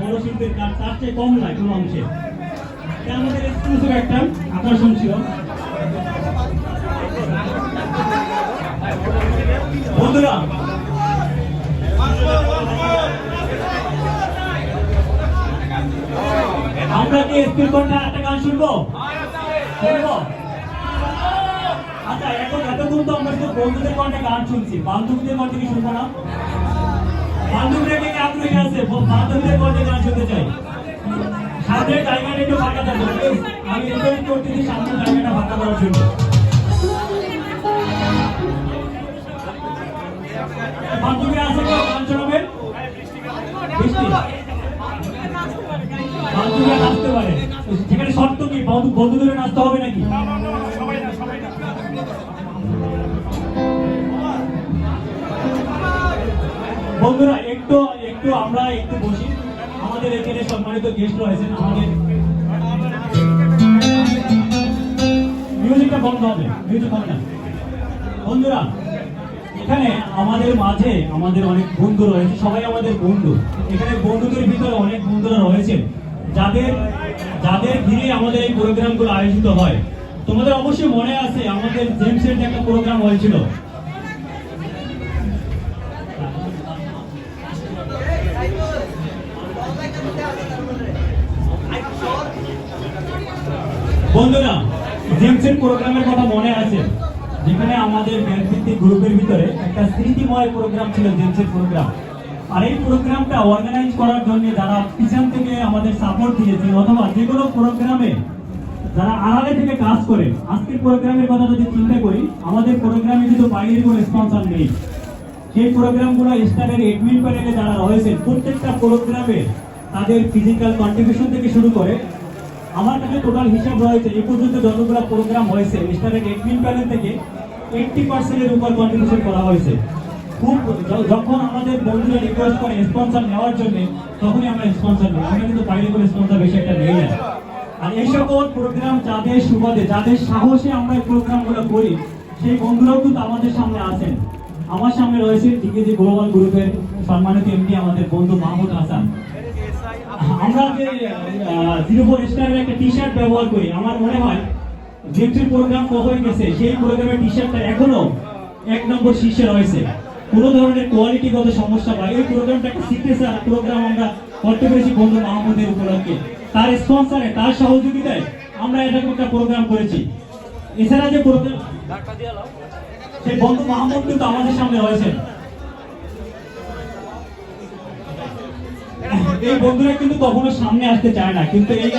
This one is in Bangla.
বড় কাজ তার চেয়ে কম নয় কোনো অংশে। আমাদের একটা আকর্ষণ ছিল। বন্ধুরা, আমরা কি স্কুল কন্যা একটা গান শুনব? আচ্ছা এখন এতক্ষণ তো আমরা শুধু বন্ধুদের কণ্ঠে গান শুনছি। বান্ধবীদের কণ্ঠে কি শুনব না? বান্ধবীরা কে কে আগ্রহী? আছে বান্ধবীদের কণ্ঠে গান শুনতে চাই? সামনে জায়গাটা একটু ফাঁকা থাকবে। আমি রিকোয়েস্ট করতেছি সামনে জায়গাটা ফাঁকা করার জন্য। বান্ধবীরা আছে কেউ গান শোনাবেন বান্ধবীরা নাচতে পারে। সেখানে শর্ত কি? বন্ধু বন্ধুদের নাচতে হবে নাকি? বন্ধুরা, একটু একটু আমরা একটু বসি। আমাদের এখানে সম্মানিত গেস্ট রয়েছেন আমাদের। মিউজিকটা বন্ধ হবে মিউজিক হবে না। বন্ধুরা, এখানে আমাদের মাঝে আমাদের অনেক বন্ধু রয়েছে, সবাই আমাদের বন্ধু। এখানে বন্ধুদের ভিতরে অনেক বন্ধুরা রয়েছেন যাদের যাদের ঘিরে আমাদের এই প্রোগ্রামগুলো আয়োজিত হয়। তোমাদের অবশ্যই মনে আছে, আমাদের জেমসের একটা প্রোগ্রাম হয়েছিল। বন্ধুরা জেমসের প্রোগ্রামের কথা মনে আছে? যেখানে আমাদের জ্ঞানভিত্তিক গ্রুপের ভিতরে একটা স্মৃতিময় প্রোগ্রাম ছিল জেমসের প্রোগ্রাম আর এই প্রোগ্রামটা অর্গানাইজ করার জন্য যারা পিছন থেকে আমাদের সাপোর্ট দিয়েছে, অথবা যে কোনো প্রোগ্রামে যারা আড়ালে থেকে কাজ করে, আজকের প্রোগ্রামের কথা যদি চিন্তা করি, আমাদের প্রোগ্রামে কিন্তু বাইরের কোনো স্পন্সর নেই। সেই প্রোগ্রামগুলো স্টারের এডমিন প্যানেলে যারা রয়েছে, প্রত্যেকটা প্রোগ্রামে তাদের ফিজিক্যাল কন্ট্রিবিউশন থেকে শুরু করে আমার কাছে টোটাল হিসাব রয়েছে, এই পর্যন্ত যতগুলো প্রোগ্রাম হয়েছে স্টারের এডমিন প্যানেল থেকে এইটটি পার্সেন্টের উপর কন্ট্রিবিউশন করা হয়েছে। খুব যখন আমাদের বন্ধুরা রিকোয়েস্ট করে স্পন্সর নেওয়ার জন্য, তখনই আমরা স্পন্সর নিই। আমরা কিন্তু বাইরে করে স্পন্সর বেশি একটা নেই না। আর এই সকল প্রোগ্রাম যাদের সুবাদে, যাদের সাহসে আমরা এই প্রোগ্রামগুলো করি, সেই বন্ধুরাও কিন্তু আমাদের সামনে আছেন। আমার সামনে রয়েছে ডিকেজি গ্লোবাল গ্রুপের সম্মানিত এমডি আমাদের বন্ধু মাহমুদ হাসান। যে জিরো ফোর স্টারের একটা টি শার্ট ব্যবহার করি। আমার মনে হয় প্রোগ্রাম হয়ে গেছে। সেই প্রোগ্রামের টি শার্টটা এখনও এক নম্বর শীর্ষে রয়েছে। কোনো ধরনের কোয়ালিটিগত সমস্যা বা এই প্রোগ্রামটা একটা সিগনেচার প্রোগ্রাম আমরা করতে পেরেছি বন্ধু মাহমুদের উপলক্ষে। তার স্পন্সরে তার সহযোগিতায় আমরা এরকম একটা প্রোগ্রাম করেছি। এছাড়া যে প্রোগ্রাম সেই বন্ধু মাহমুদ কিন্তু আমাদের সামনে রয়েছেন। এই বন্ধুরা কিন্তু কখনো সামনে আসতে চায় না কিন্তু এই